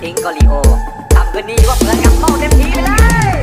ทิ้งกอลิโอทำคืนนี้ว่าเปิดกับเมาเต็มทีไปเลย